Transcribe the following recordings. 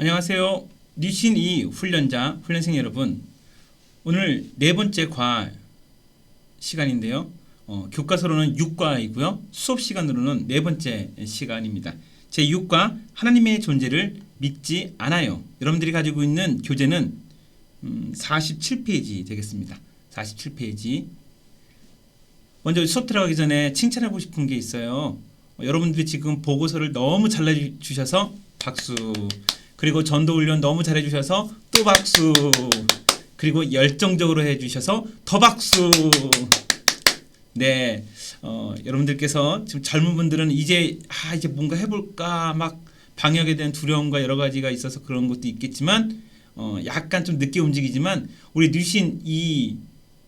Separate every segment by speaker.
Speaker 1: 안녕하세요. 니신 이 훈련자, 훈련생 여러분. 오늘 네 번째 과 시간인데요. 어, 교과서로는 6과이고요. 수업 시간으로는 네 번째 시간입니다. 제 6과 하나님의 존재를 믿지 않아요. 여러분들이 가지고 있는 교재는 음, 47페이지 되겠습니다. 47페이지. 먼저 수업 들어가기 전에 칭찬하고 싶은 게 있어요. 어, 여러분들이 지금 보고서를 너무 잘 내주셔서 박수. 그리고 전도 훈련 너무 잘해 주셔서 또 박수. 그리고 열정적으로 해 주셔서 더 박수. 네. 어, 여러분들께서 지금 젊은 분들은 이제 아 이제 뭔가 해 볼까 막 방역에 대한 두려움과 여러 가지가 있어서 그런 것도 있겠지만 어, 약간 좀 늦게 움직이지만 우리 뉴신 이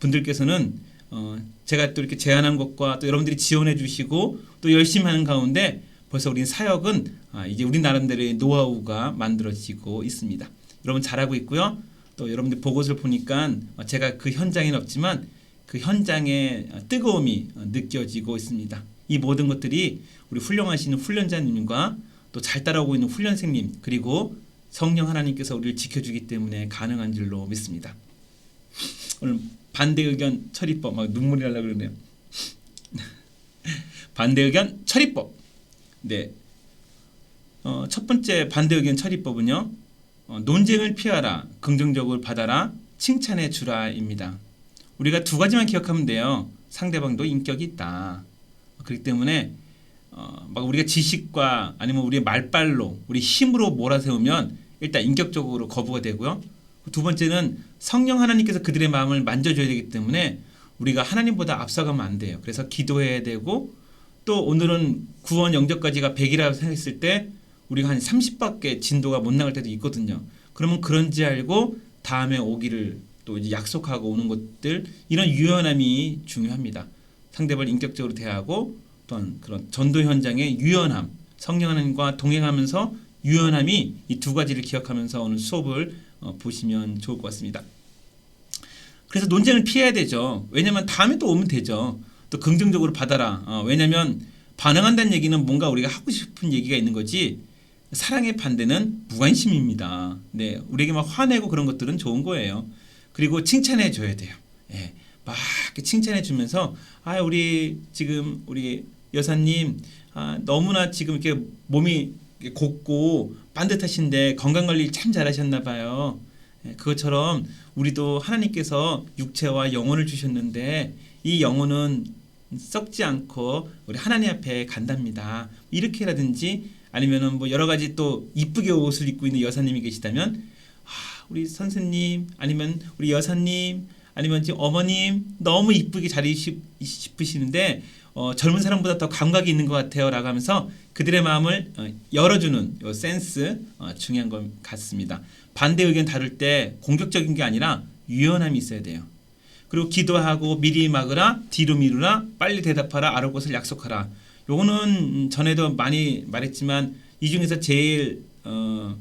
Speaker 1: 분들께서는 어, 제가 또 이렇게 제안한 것과 또 여러분들이 지원해 주시고 또 열심히 하는 가운데 벌써 우리 사역은 아, 이제 우리 나름대로의 노하우가 만들어지고 있습니다. 여러분 잘하고 있고요. 또 여러분들 보고서를 보니까 어, 제가 그 현장에는 없지만 그 현장의 뜨거움이 어, 느껴지고 있습니다. 이 모든 것들이 우리 훌륭하시는 훈련자님과 또 잘 따라오고 있는 훈련생님 그리고 성령 하나님께서 우리를 지켜주기 때문에 가능한 줄로 믿습니다. 오늘 반대 의견 처리법 막 눈물이 날라 그러네요. 반대 의견 처리법. 네. 어, 첫 번째 반대 의견 처리법은요. 어, 논쟁을 피하라, 긍정적으로 받아라, 칭찬해 주라입니다. 우리가 두 가지만 기억하면 돼요. 상대방도 인격이 있다. 그렇기 때문에 어, 막 우리가 지식과 아니면 우리의 말빨로, 우리 힘으로 몰아세우면 일단 인격적으로 거부가 되고요. 두 번째는 성령 하나님께서 그들의 마음을 만져줘야 되기 때문에 우리가 하나님보다 앞서가면 안 돼요. 그래서 기도해야 되고 또 오늘은 구원 영접까지가 100이라고 생각했을 때 우리가 한 30밖에 진도가 못 나갈 때도 있거든요. 그러면 그런지 알고 다음에 오기를 또 이제 약속하고 오는 것들 이런 유연함이 중요합니다. 상대방을 인격적으로 대하고 또한 그런 전도 현장의 유연함, 성령 하나님과 동행하면서 유연함이 이 두 가지를 기억하면서 오늘 수업을 어, 보시면 좋을 것 같습니다. 그래서 논쟁을 피해야 되죠. 왜냐하면 다음에 또 오면 되죠. 또 긍정적으로 받아라. 어, 왜냐하면 반응한다는 얘기는 뭔가 우리가 하고 싶은 얘기가 있는 거지. 사랑의 반대는 무관심입니다. 네, 우리에게 막 화내고 그런 것들은 좋은 거예요. 그리고 칭찬해 줘야 돼요. 예, 막 칭찬해 주면서 아 우리 지금 우리 여사님 아, 너무나 지금 이렇게 몸이 곱고 반듯하신데 건강 관리 참 잘하셨나 봐요. 예, 그것처럼 우리도 하나님께서 육체와 영혼을 주셨는데 이 영혼은 썩지 않고 우리 하나님 앞에 간답니다. 이렇게라든지 아니면은 뭐 여러 가지 또 이쁘게 옷을 입고 있는 여사님이 계시다면 아, 우리 선생님 아니면 우리 여사님 아니면 지금 어머님 너무 이쁘게 잘 입으시는데 어, 젊은 사람보다 더 감각이 있는 것 같아요라고 하면서 그들의 마음을 어, 열어주는 요 센스 어, 중요한 것 같습니다. 반대 의견 다룰 때 공격적인 게 아니라 유연함이 있어야 돼요. 그리고 기도하고 미리 막으라 뒤로 미루라 빨리 대답하라 알을 것을 약속하라. 요거는 전에도 많이 말했지만 이 중에서 제일 어,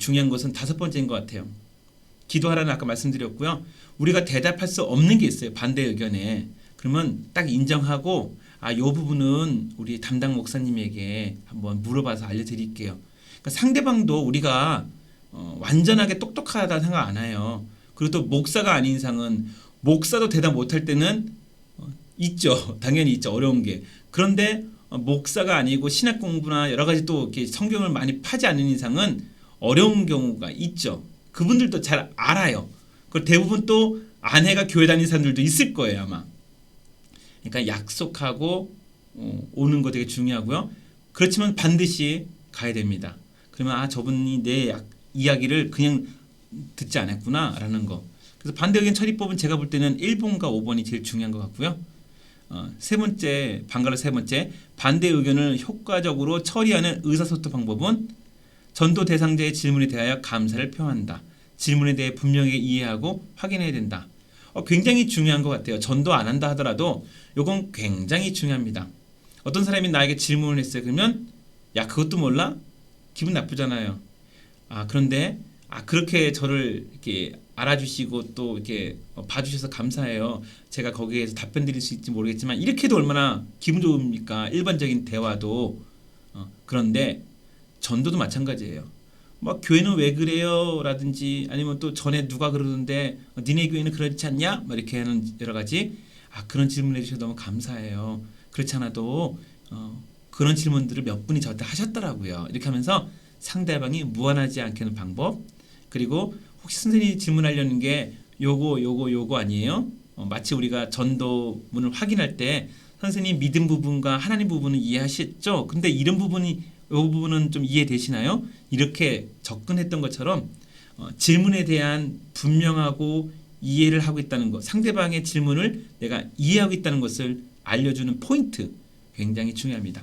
Speaker 1: 중요한 것은 다섯 번째인 것 같아요. 기도하라는 아까 말씀드렸고요. 우리가 대답할 수 없는 게 있어요. 반대 의견에. 그러면 딱 인정하고 아, 요 부분은 우리 담당 목사님에게 한번 물어봐서 알려드릴게요. 그러니까 상대방도 우리가 어, 완전하게 똑똑하다 생각 안 해요. 그리고 또 목사가 아닌 이상은 목사도 대답 못할 때는 어, 있죠. 당연히 있죠. 어려운 게. 그런데 어, 목사가 아니고 신학 공부나 여러 가지 또 이렇게 성경을 많이 파지 않는 이상은 어려운 경우가 있죠. 그분들도 잘 알아요. 그 대부분 또 아내가 교회 다니는 사람들도 있을 거예요 아마. 그러니까 약속하고 어, 오는 거 되게 중요하고요. 그렇지만 반드시 가야 됩니다. 그러면 아 저분이 내 약, 이야기를 그냥 듣지 않았구나라는 거. 그래서 반대 의견 처리법은 제가 볼 때는 1번과 5번이 제일 중요한 것 같고요. 어, 세 번째 반갈로 세 번째 반대 의견을 효과적으로 처리하는 의사소통 방법은 전도 대상자의 질문에 대하여 감사를 표한다. 질문에 대해 분명히 이해하고 확인해야 된다. 어, 굉장히 중요한 것 같아요. 전도 안 한다 하더라도 이건 굉장히 중요합니다. 어떤 사람이 나에게 질문을 했어요. 그러면 야 그것도 몰라? 기분 나쁘잖아요. 아 그런데 아 그렇게 저를 이렇게 알아주시고 또 이렇게 봐주셔서 감사해요. 제가 거기에서 답변 드릴 수 있을지 모르겠지만 이렇게도 얼마나 기분 좋습니까? 일반적인 대화도 어, 그런데 전도도 마찬가지예요. 뭐 교회는 왜 그래요?라든지 아니면 또 전에 누가 그러는데 어, 니네 교회는 그렇지 않냐? 뭐 이렇게 하는 여러 가지 아 그런 질문해 주셔서 너무 감사해요. 그렇지 않아도 어, 그런 질문들을 몇 분이 저한테 하셨더라고요. 이렇게 하면서 상대방이 무안하지 않게 하는 방법 그리고 혹시 선생님이 질문하려는 게 요거 요거 요거 아니에요? 어, 마치 우리가 전도문을 확인할 때 선생님 믿음 부분과 하나님 부분은 이해하셨죠? 근데 이런 부분이 이 부분은 좀 이해되시나요? 이렇게 접근했던 것처럼 어, 질문에 대한 분명하고 이해를 하고 있다는 것, 상대방의 질문을 내가 이해하고 있다는 것을 알려주는 포인트 굉장히 중요합니다.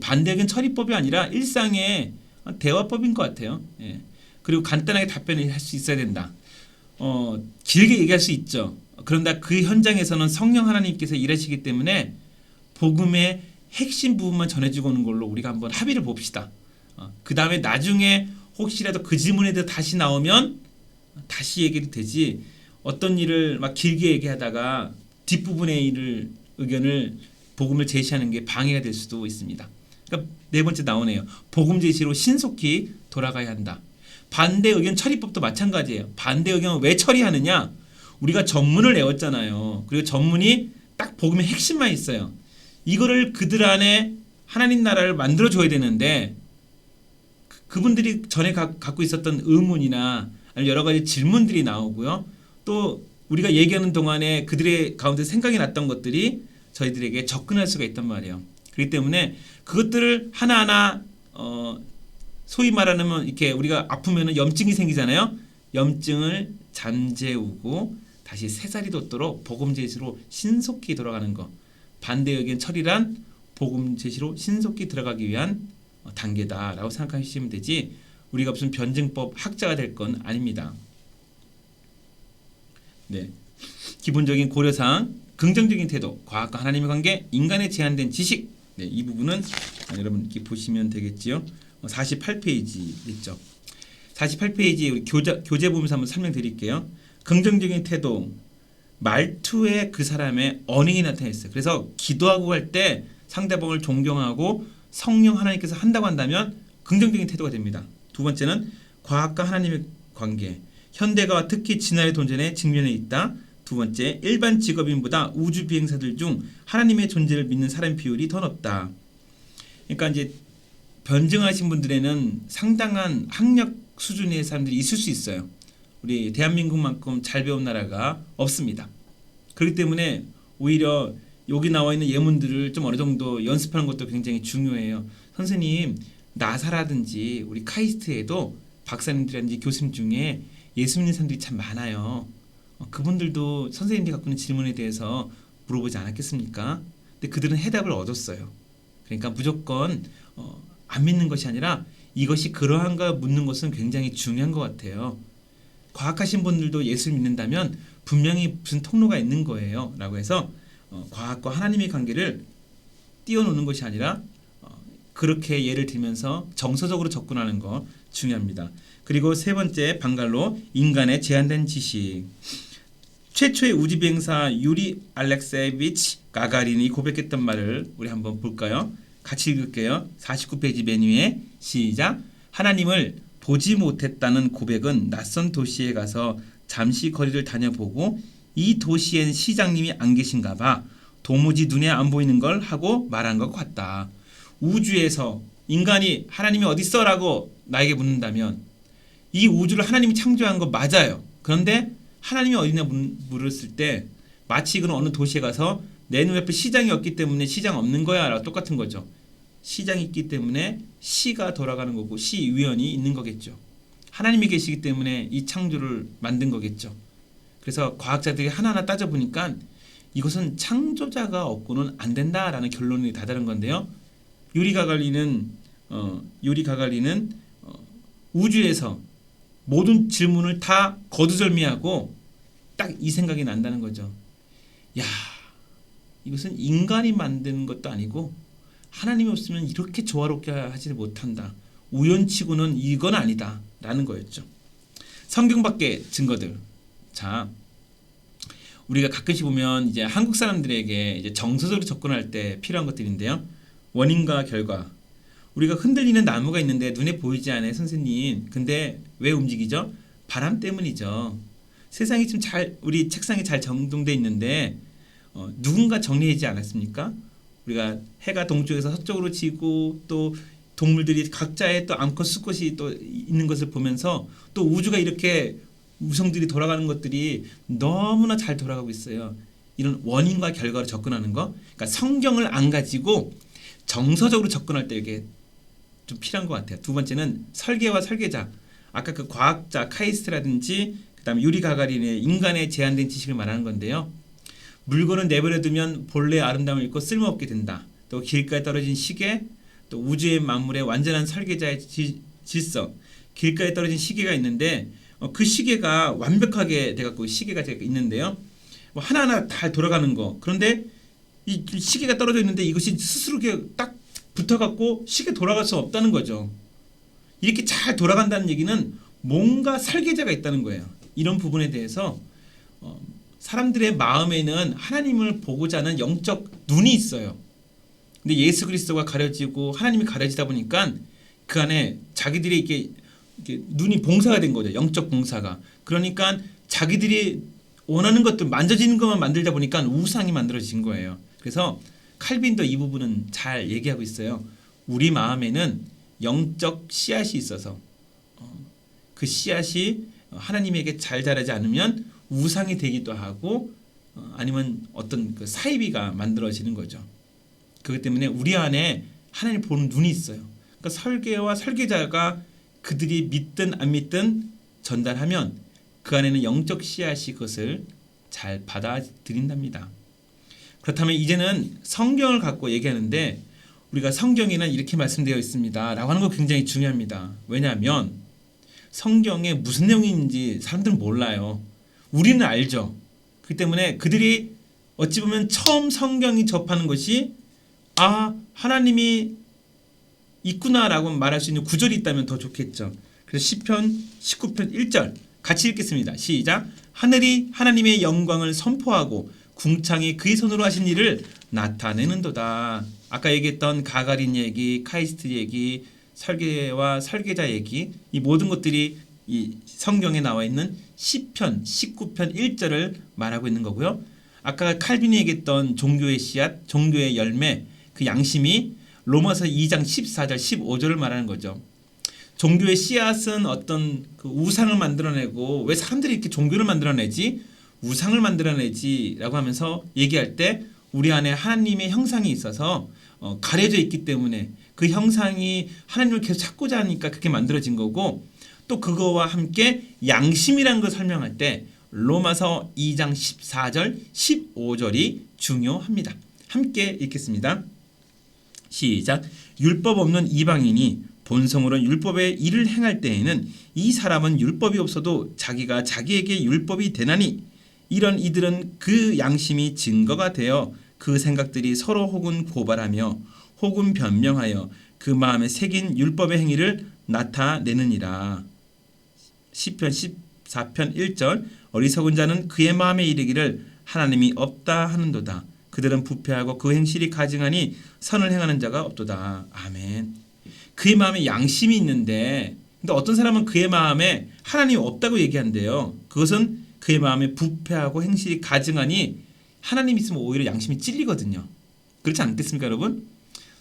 Speaker 1: 반대적인 처리법이 아니라 일상의 대화법인 것 같아요. 예. 그리고 간단하게 답변을 할 수 있어야 된다. 어, 길게 얘기할 수 있죠. 그런데 그 현장에서는 성령 하나님께서 일하시기 때문에 복음의 핵심 부분만 전해주고 오는 걸로 우리가 한번 합의를 봅시다. 어, 그 다음에 나중에 혹시라도 그 질문에 대해 다시 나오면 다시 얘기도 되지 어떤 일을 막 길게 얘기하다가 뒷부분의 일을 의견을 복음을 제시하는 게 방해가 될 수도 있습니다. 그러니까 네 번째 나오네요. 복음 제시로 신속히 돌아가야 한다. 반대 의견 처리법도 마찬가지예요. 반대 의견을 왜 처리하느냐? 우리가 전문을 내었잖아요. 그리고 전문이 딱 복음의 핵심만 있어요. 이거를 그들 안에 하나님 나라를 만들어 줘야 되는데 그- 그분들이 전에 가, 갖고 있었던 의문이나 여러 가지 질문들이 나오고요. 또 우리가 얘기하는 동안에 그들의 가운데 생각이 났던 것들이 저희들에게 접근할 수가 있단 말이에요. 그렇기 때문에 그것들을 하나하나 어, 소위 말하면 이렇게 우리가 아프면은 염증이 생기잖아요. 염증을 잠재우고 다시 새살이 돋도록 복음 제시로 신속히 돌아가는 것. 반대 의견 처리란 복음 제시로 신속히 들어가기 위한 어, 단계다라고 생각하시면 되지. 우리가 무슨 변증법 학자가 될 건 아닙니다. 네. 기본적인 고려사항, 긍정적인 태도, 과학과 하나님의 관계, 인간의 제한된 지식. 네, 이 부분은 아, 여러분 이렇게 보시면 되겠지요. 48페이지 있죠. 48페이지 우리 교재 교재 보면서 한번 설명드릴게요. 긍정적인 태도, 말투에 그 사람의 언행이 나타났어요. 그래서 기도하고 할 때 상대방을 존경하고 성령 하나님께서 한다고 한다면 긍정적인 태도가 됩니다. 두 번째는 과학과 하나님의 관계. 현대가와 특히 진화의 돈전에 직면해 있다. 두 번째, 일반 직업인보다 우주 비행사들 중 하나님의 존재를 믿는 사람 비율이 더 높다. 그러니까 이제 변증하신 분들에는 상당한 학력 수준의 사람들이 있을 수 있어요. 우리 대한민국만큼 잘 배운 나라가 없습니다. 그렇기 때문에 오히려 여기 나와 있는 예문들을 좀 어느 정도 연습하는 것도 굉장히 중요해요. 선생님, 나사라든지 우리 카이스트에도 박사님들이라든지 교수님 중에 예수 믿는 사람들이 참 많아요. 어, 그분들도 선생님들이 갖고 있는 질문에 대해서 물어보지 않았겠습니까? 근데 그들은 해답을 얻었어요. 그러니까 무조건 어, 안 믿는 것이 아니라 이것이 그러한가 묻는 것은 굉장히 중요한 것 같아요. 과학하신 분들도 예수를 믿는다면 분명히 무슨 통로가 있는 거예요. 라고 해서 어, 과학과 하나님의 관계를 띄워놓는 것이 아니라 어, 그렇게 예를 들면서 정서적으로 접근하는 거 중요합니다. 그리고 세 번째 방갈로 인간의 제한된 지식. 최초의 우주 비행사 유리 알렉세비치 가가린이 고백했던 말을 우리 한번 볼까요? 같이 읽을게요. 49페이지 맨 위에 시작. 하나님을 보지 못했다는 고백은 낯선 도시에 가서 잠시 거리를 다녀보고 이 도시엔 시장님이 안 계신가 봐. 도무지 눈에 안 보이는 걸 하고 말한 것 같다. 우주에서 인간이 하나님이 어디 있어라고 나에게 묻는다면 이 우주를 하나님이 창조한 거 맞아요. 그런데 하나님이 어디냐 물- 물었을 때 마치 그런 어느 도시에 가서 내 눈앞에 시장이 없기 때문에 시장 없는 거야랑 똑같은 거죠. 시장이 있기 때문에 시가 돌아가는 거고 시위원이 있는 거겠죠. 하나님이 계시기 때문에 이 창조를 만든 거겠죠. 그래서 과학자들이 하나하나 따져보니까 이것은 창조자가 없고는 안 된다라는 결론이 다다른 건데요. 유리 가갈리는 어, 유리 가갈리는 어, 우주에서 모든 질문을 다 거두절미하고 딱 이 생각이 난다는 거죠. 야, 이것은 인간이 만드는 것도 아니고 하나님이 없으면 이렇게 조화롭게 하지 못한다. 우연치고는 이건 아니다 라는 거였죠. 성경 밖의 증거들. 자, 우리가 가끔씩 보면 이제 한국 사람들에게 이제 정서적으로 접근할 때 필요한 것들인데요. 원인과 결과. 우리가 흔들리는 나무가 있는데 눈에 보이지 않아요, 선생님. 근데 왜 움직이죠? 바람 때문이죠. 세상이 지금 잘 우리 책상에 잘 정돈돼 있는데 어, 누군가 정리하지 않았습니까? 우리가 해가 동쪽에서 서쪽으로 지고 또 동물들이 각자의 또 암컷 수컷이 또 있는 것을 보면서 또 우주가 이렇게 우성들이 돌아가는 것들이 너무나 잘 돌아가고 있어요. 이런 원인과 결과로 접근하는 거. 그러니까 성경을 안 가지고 정서적으로 접근할 때 이게 좀 필요한 것 같아요. 두 번째는 설계와 설계자. 아까 그 과학자 카이스트라든지 그다음에 유리 가가린의 인간의 제한된 지식을 말하는 건데요. 물건을 내버려두면 본래의 아름다움을 잃고 쓸모없게 된다. 또 길가에 떨어진 시계, 또 우주의 만물의 완전한 설계자의 지- 질서. 길가에 떨어진 시계가 있는데 어, 그 시계가 완벽하게 돼갖고 시계가 있는데요. 뭐 하나하나 다 돌아가는 거. 그런데 이 시계가 떨어져 있는데 이것이 스스로 딱 붙어갖고 시계 돌아갈 수 없다는 거죠. 이렇게 잘 돌아간다는 얘기는 뭔가 설계자가 있다는 거예요. 이런 부분에 대해서 어, 사람들의 마음에는 하나님을 보고자 하는 영적 눈이 있어요. 근데 예수 그리스도가 가려지고 하나님이 가려지다 보니까 그 안에 자기들이 이렇게 눈이 봉사가 된 거죠. 영적 봉사가. 그러니까 자기들이 원하는 것들 만져지는 것만 만들다 보니까 우상이 만들어진 거예요. 그래서 칼빈도 이 부분은 잘 얘기하고 있어요. 우리 마음에는 영적 씨앗이 있어서 어, 그 씨앗이 하나님에게 잘 자라지 않으면 우상이 되기도 하고 어, 아니면 어떤 그 사이비가 만들어지는 거죠. 그렇기 때문에 우리 안에 하나님 보는 눈이 있어요. 그러니까 설계와 설계자가 그들이 믿든 안 믿든 전달하면 그 안에는 영적 씨앗이 그것을 잘 받아들인답니다. 그렇다면 이제는 성경을 갖고 얘기하는데 우리가 성경에는 이렇게 말씀되어 있습니다. 라고 하는 거 굉장히 중요합니다. 왜냐하면 성경에 무슨 내용인지 사람들은 몰라요. 우리는 알죠. 그렇기 때문에 그들이 어찌 보면 처음 성경이 접하는 것이 아 하나님이 있구나라고 말할 수 있는 구절이 있다면 더 좋겠죠. 그래서 시편 19편 1절 같이 읽겠습니다. 시작. 하늘이 하나님의 영광을 선포하고 궁창이 그의 손으로 하신 일을 나타내는도다. 아까 얘기했던 가가린 얘기, 카이스트 얘기, 설계와 설계자 얘기 이 모든 것들이 이 성경에 나와 있는 시편 19편 1절을 말하고 있는 거고요. 아까 칼빈이 얘기했던 종교의 씨앗, 종교의 열매, 그 양심이 로마서 2장 14절 15절을 말하는 거죠. 종교의 씨앗은 어떤 그 우상을 만들어내고 왜 사람들이 이렇게 종교를 만들어내지 우상을 만들어내지라고 하면서 얘기할 때 우리 안에 하나님의 형상이 있어서 어, 가려져 있기 때문에 그 형상이 하나님을 계속 찾고자 하니까 그렇게 만들어진 거고 또 그거와 함께 양심이라는 걸 설명할 때 로마서 2장 14절 15절이 중요합니다. 함께 읽겠습니다. 시작. 율법 없는 이방인이 본성으로 율법의 일을 행할 때에는 이 사람은 율법이 없어도 자기가 자기에게 율법이 되나니 이런 이들은 그 양심이 증거가 되어 그 생각들이 서로 혹은 고발하며 혹은 변명하여 그 마음에 새긴 율법의 행위를 나타내느니라. 시편 14편 1절 어리석은 자는 그의 마음에 이르기를 하나님이 없다 하는도다. 그들은 부패하고 그 행실이 가증하니 선을 행하는 자가 없도다. 아멘. 그의 마음에 양심이 있는데 근데 어떤 사람은 그의 마음에 하나님이 없다고 얘기한대요. 그것은 그의 마음에 부패하고 행실이 가증하니 하나님 있으면 오히려 양심이 찔리거든요. 그렇지 않겠습니까, 여러분?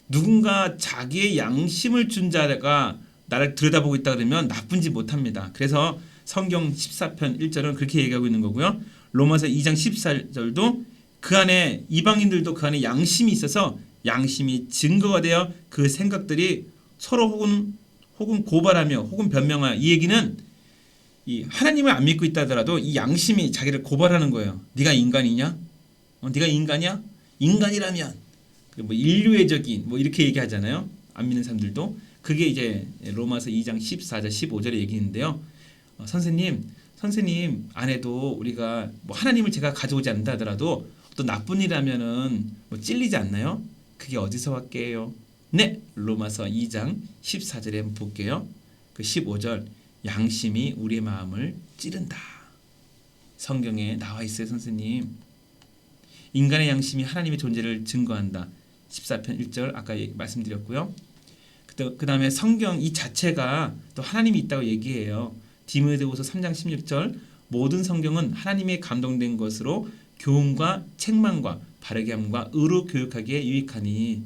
Speaker 1: 누군가 자기의 양심을 준 자가 나를 들여다보고 있다 그러면 나쁜지 못합니다. 그래서 성경 14편 1절은 그렇게 얘기하고 있는 거고요. 로마서 2장 14절도 그 안에 이방인들도 그 안에 양심이 있어서 양심이 증거가 되어 그 생각들이 서로 혹은 혹은 고발하며 혹은 변명하여 이 얘기는 이 하나님을 안 믿고 있다 하더라도 이 양심이 자기를 고발하는 거예요. 네가 인간이냐? 어, 네가 인간이야? 인간이라면 그뭐 인류애적인 뭐 이렇게 얘기하잖아요. 안 믿는 사람들도 그게 이제 로마서 2장 14절 15절의 얘기인데요. 어, 선생님, 선생님 안에도 우리가 뭐 하나님을 제가 가져오지 않는다 하더라도 또 나쁜 일하면은 뭐 찔리지 않나요? 그게 어디서 왔게요? 네, 로마서 2장 14절에 한번 볼게요. 그 15절 양심이 우리의 마음을 찌른다. 성경에 나와 있어요, 선생님. 인간의 양심이 하나님의 존재를 증거한다. 14편 1절 아까 말씀드렸고요. 그 다음에 성경 이 자체가 또 하나님이 있다고 얘기해요. 디모데후서 3장 16절 모든 성경은 하나님의 감동된 것으로 교훈과 책망과 바르게 함과 의로 교육하기에 유익하니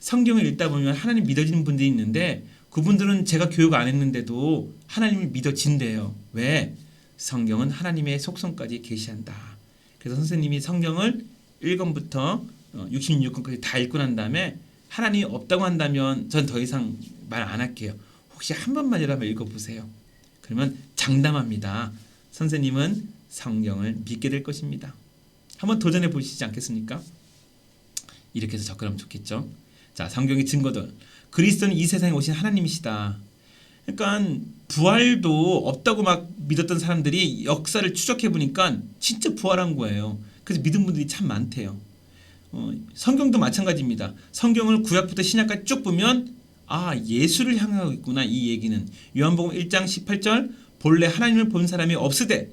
Speaker 1: 성경을 읽다 보면 하나님 믿어지는 분들이 있는데 그분들은 제가 교육 안 했는데도 하나님을 믿어진대요. 왜? 성경은 하나님의 속성까지 계시한다. 그래서 선생님이 성경을 1권부터 66권까지 다 읽고 난 다음에 하나님이 없다고 한다면 전 더 이상 말 안 할게요. 혹시 한 번만이라도 읽어보세요. 그러면 장담합니다. 선생님은 성경을 믿게 될 것입니다. 한번 도전해 보시지 않겠습니까? 이렇게 해서 접근하면 좋겠죠. 자, 성경의 증거들. 그리스도는 이 세상에 오신 하나님이시다. 그러니까 부활도 없다고 막 믿었던 사람들이 역사를 추적해 보니까 진짜 부활한 거예요. 그래서 믿은 분들이 참 많대요. 어, 성경도 마찬가지입니다. 성경을 구약부터 신약까지 쭉 보면 아 예수를 향하고 있구나 이 얘기는 요한복음 1장 18절 본래 하나님을 본 사람이 없으되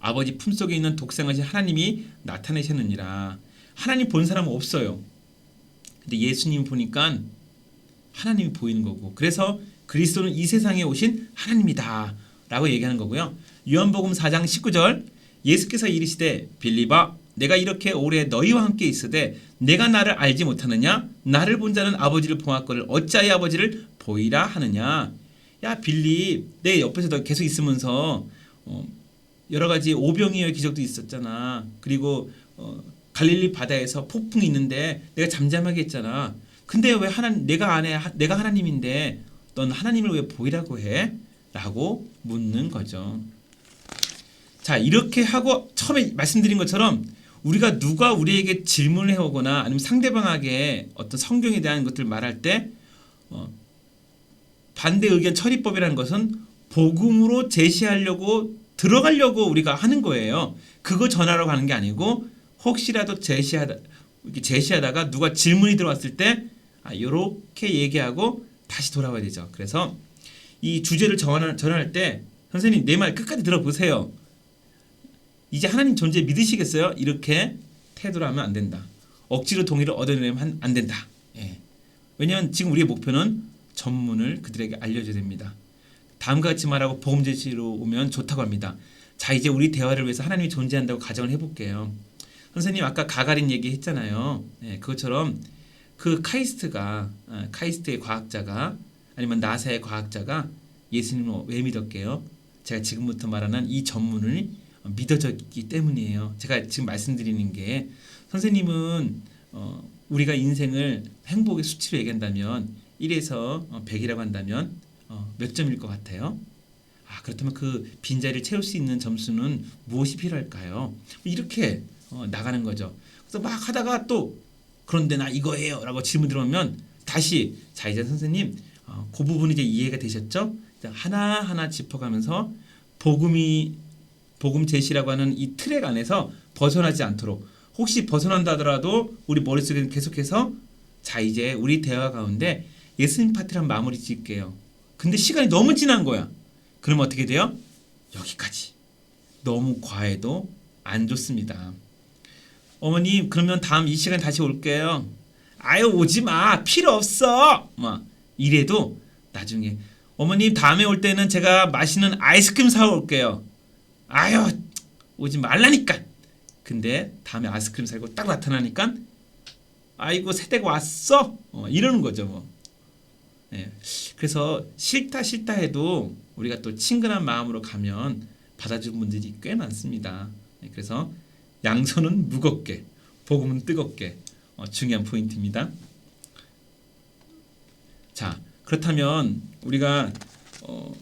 Speaker 1: 아버지 품속에 있는 독생하신 하나님이 나타내셨느니라 하나님 본 사람은 없어요. 근데 예수님 보니까 하나님이 보이는 거고 그래서 그리스도는 이 세상에 오신 하나님이다 라고 얘기하는 거고요. 요한복음 4장 19절 예수께서 이르시되 빌리바 내가 이렇게 오래 너희와 함께 있으되 내가 나를 알지 못하느냐 나를 본 자는 아버지를 보았거늘 어찌하여 아버지를 보이라 하느냐 야 빌립 내 옆에서 너 계속 있으면서 어, 여러 가지 오병이어의 기적도 있었잖아 그리고 어, 갈릴리 바다에서 폭풍이 있는데 내가 잠잠하게 했잖아 근데 왜 하나 내가 안에 내가 하나님인데 넌 하나님을 왜 보이라고 해? 라고 묻는 거죠. 자, 이렇게 하고 처음에 말씀드린 것처럼 우리가 누가 우리에게 질문을 해오거나 아니면 상대방에게 어떤 성경에 대한 것들을 말할 때 어, 반대 의견 처리법이라는 것은 복음으로 제시하려고 들어가려고 우리가 하는 거예요. 그거 전하러 가는 게 아니고 혹시라도 제시하다 이렇게 제시하다가 누가 질문이 들어왔을 때 아, 이렇게 얘기하고 다시 돌아와야 되죠. 그래서 이 주제를 전할, 전할 때 선생님 내 말 끝까지 들어보세요. 이제 하나님 존재 믿으시겠어요? 이렇게 태도를 하면 안 된다. 억지로 동의를 얻어내면 안 된다. 예. 왜냐하면 지금 우리의 목표는 전문을 그들에게 알려줘야 됩니다. 다음과 같이 말하고 복음 제시로 오면 좋다고 합니다. 자 이제 우리 대화를 위해서 하나님이 존재한다고 가정을 해볼게요. 선생님 아까 가가린 얘기했잖아요. 예, 그것처럼 그 카이스트가 아, 카이스트의 과학자가 아니면 나사의 과학자가 예수님을 왜 믿었게요? 제가 지금부터 말하는 이 전문을 믿어졌기 때문이에요. 제가 지금 말씀드리는 게 선생님은 어, 우리가 인생을 행복의 수치로 얘기한다면 1에서 100이라고 한다면 어, 몇 점일 것 같아요? 아 그렇다면 그 빈자리를 채울 수 있는 점수는 무엇이 필요할까요? 이렇게 어, 나가는 거죠. 그래서 막 하다가 또 그런데 나 이거예요 라고 질문 들어오면 다시 자 이제 선생님 어, 그 부분이 이제 이해가 되셨죠? 하나하나 짚어가면서 복음이 복음 제시라고 하는 이 트랙 안에서 벗어나지 않도록 혹시 벗어난다 하더라도 우리 머릿속에 계속해서 자 이제 우리 대화 가운데 예수님 파트를 한 마무리 짓게요. 근데 시간이 너무 지난 거야. 그러면 어떻게 돼요? 여기까지. 너무 과해도 안 좋습니다. 어머님 그러면 다음 이 시간 다시 올게요. 아유 오지 마 필요 없어. 막 이래도 나중에 어머님 다음에 올 때는 제가 맛있는 아이스크림 사 올게요. 아유 오지 말라니까. 근데 다음에 아이스크림 살고 딱 나타나니까 아이고 새댁 왔어. 어, 이러는 거죠 뭐. 예. 그래서 싫다 싫다 해도 우리가 또 친근한 마음으로 가면 받아주는 분들이 꽤 많습니다. 예, 그래서 양손은 무겁게, 복음은 뜨겁게 어, 중요한 포인트입니다. 자 그렇다면 우리가 어,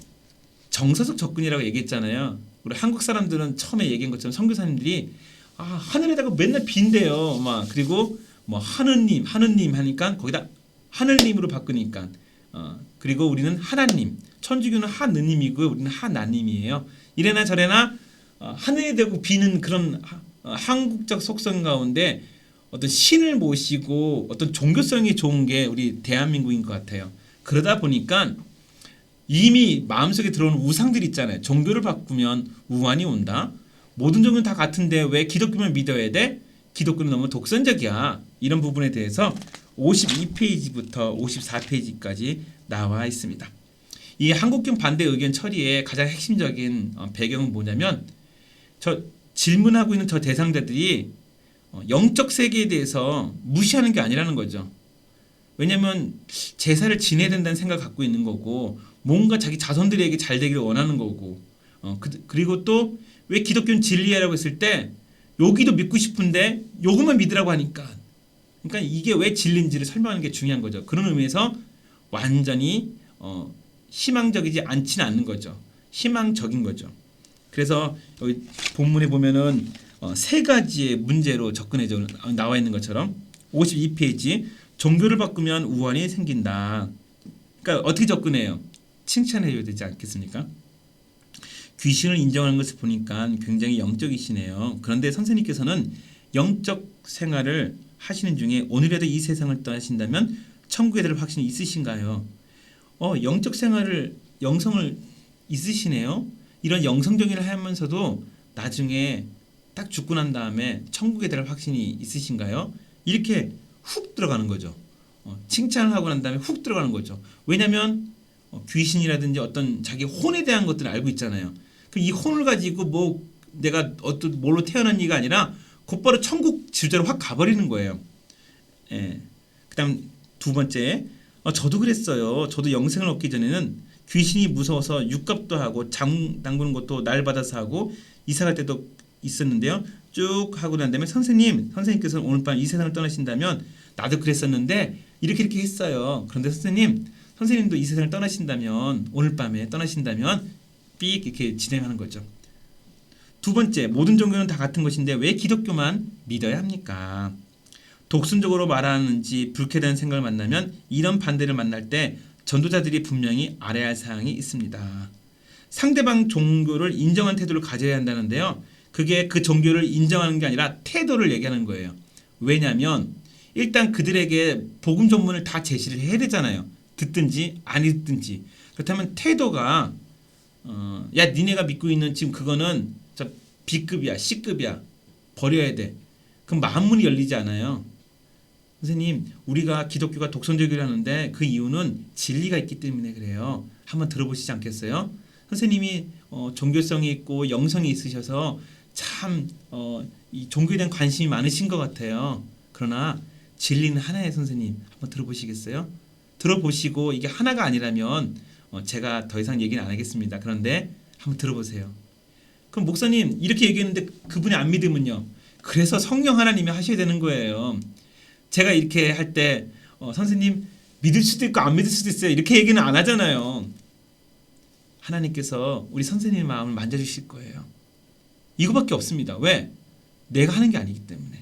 Speaker 1: 정서적 접근이라고 얘기했잖아요. 우리 한국 사람들은 처음에 얘기한 것처럼 선교사님들이 아 하늘에다가 맨날 빈대요. 막 그리고 뭐 하느님 하느님 하니까 거기다 하늘님으로 바꾸니까 어, 그리고 우리는 하나님 천주교는 하느님이고 우리는 하나님이에요. 이래나 저래나 어, 하늘에 대고 비는 그런 하, 어, 한국적 속성 가운데 어떤 신을 모시고 어떤 종교성이 좋은 게 우리 대한민국인 것 같아요. 그러다 보니까 이미 마음속에 들어오는 우상들 있잖아요. 종교를 바꾸면 우환이 온다. 모든 종교는 다 같은데 왜 기독교만 믿어야 돼? 기독교는 너무 독선적이야. 이런 부분에 대해서 52페이지부터 54페이지까지 나와 있습니다. 이 한국형 반대 의견 처리의 가장 핵심적인 어, 배경은 뭐냐면 저 질문하고 있는 저 대상자들이 어, 영적 세계에 대해서 무시하는 게 아니라는 거죠. 왜냐하면 제사를 지내야 된다는 생각을 갖고 있는 거고 뭔가 자기 자손들에게 잘 되기를 원하는 거고 어, 그, 그리고 또 왜 기독교는 진리야라고 했을 때 여기도 믿고 싶은데 요것만 믿으라고 하니까 그러니까 이게 왜 진리인지를 설명하는 게 중요한 거죠. 그런 의미에서 완전히 어, 희망적이지 않지는 않는 거죠. 희망적인 거죠. 그래서 여기 본문에 보면은 어, 세 가지의 문제로 접근해 줘- 어, 나와 있는 것처럼 52페이지 종교를 바꾸면 우환이 생긴다. 그러니까 어떻게 접근해요? 칭찬해줘야 되지 않겠습니까? 귀신을 인정하는 것을 보니까 굉장히 영적이시네요. 그런데 선생님께서는 영적 생활을 하시는 중에 오늘이라도 이 세상을 떠나신다면 천국에 대한 확신이 있으신가요? 어, 영적 생활을 영성을 있으시네요. 이런 영성적인 일을 하면서도 나중에 딱 죽고 난 다음에 천국에 대한 확신이 있으신가요? 이렇게 훅 들어가는 거죠. 어, 칭찬을 하고 난 다음에 훅 들어가는 거죠. 왜냐하면 어, 귀신이라든지 어떤 자기 혼에 대한 것들을 알고 있잖아요. 그이 혼을 가지고 뭐 내가 어떤 뭘로 태어났니가 아니라 곧바로 천국 질자로 확 가버리는 거예요. 예. 그다음 두 번째, 어, 저도 그랬어요. 저도 영생을 얻기 전에는 귀신이 무서워서 육갑도 하고 장 담그는 것도 날 받아서 하고 이사 갈 때도 있었는데요. 쭉 하고 난 다음에 선생님, 선생님께서는 오늘 밤 이 세상을 떠나신다면 나도 그랬었는데 이렇게 이렇게 했어요. 그런데 선생님, 선생님도 이 세상을 떠나신다면 오늘 밤에 떠나신다면 삑 이렇게 진행하는 거죠. 두 번째, 모든 종교는 다 같은 것인데 왜 기독교만 믿어야 합니까? 독순적으로 말하는지 불쾌한 생각을 만나면 이런 반대를 만날 때 전도자들이 분명히 알아야 할 사항이 있습니다. 상대방 종교를 인정한 태도를 가져야 한다는데요. 그게 그 종교를 인정하는 게 아니라 태도를 얘기하는 거예요. 왜냐하면 일단 그들에게 복음 전문을 다 제시를 해야 되잖아요. 듣든지 안 듣든지. 그렇다면 태도가 어, 야 니네가 믿고 있는 지금 그거는 저 B급이야 C급이야 버려야 돼. 그럼 마음 문이 열리지 않아요. 선생님, 우리가 기독교가 독선적이라는데 그 이유는 진리가 있기 때문에 그래요. 한번 들어보시지 않겠어요? 선생님이 어, 종교성이 있고 영성이 있으셔서 참 어, 이 종교에 대한 관심이 많으신 것 같아요. 그러나 진리는 하나의 선생님 한번 들어보시겠어요? 들어보시고 이게 하나가 아니라면 어, 제가 더 이상 얘기는 안 하겠습니다. 그런데 한번 들어보세요. 그럼 목사님 이렇게 얘기했는데 그분이 안 믿으면요. 그래서 성령 하나님이 하셔야 되는 거예요. 제가 이렇게 할 때 어, 선생님 믿을 수도 있고 안 믿을 수도 있어요. 이렇게 얘기는 안 하잖아요. 하나님께서 우리 선생님의 마음을 만져주실 거예요. 이거밖에 없습니다. 왜? 내가 하는 게 아니기 때문에.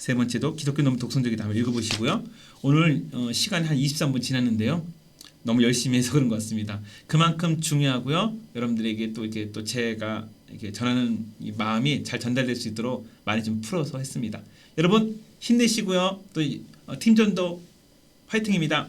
Speaker 1: 세 번째도 기독교 너무 독선적이다. 한번 읽어보시고요. 오늘 어, 시간이 한 23분 지났는데요. 너무 열심히 해서 그런 것 같습니다. 그만큼 중요하고요. 여러분들에게 또 이렇게 또 제가 이렇게 전하는 이 마음이 잘 전달될 수 있도록 많이 좀 풀어서 했습니다. 여러분 힘내시고요. 또 이, 어, 팀전도 화이팅입니다.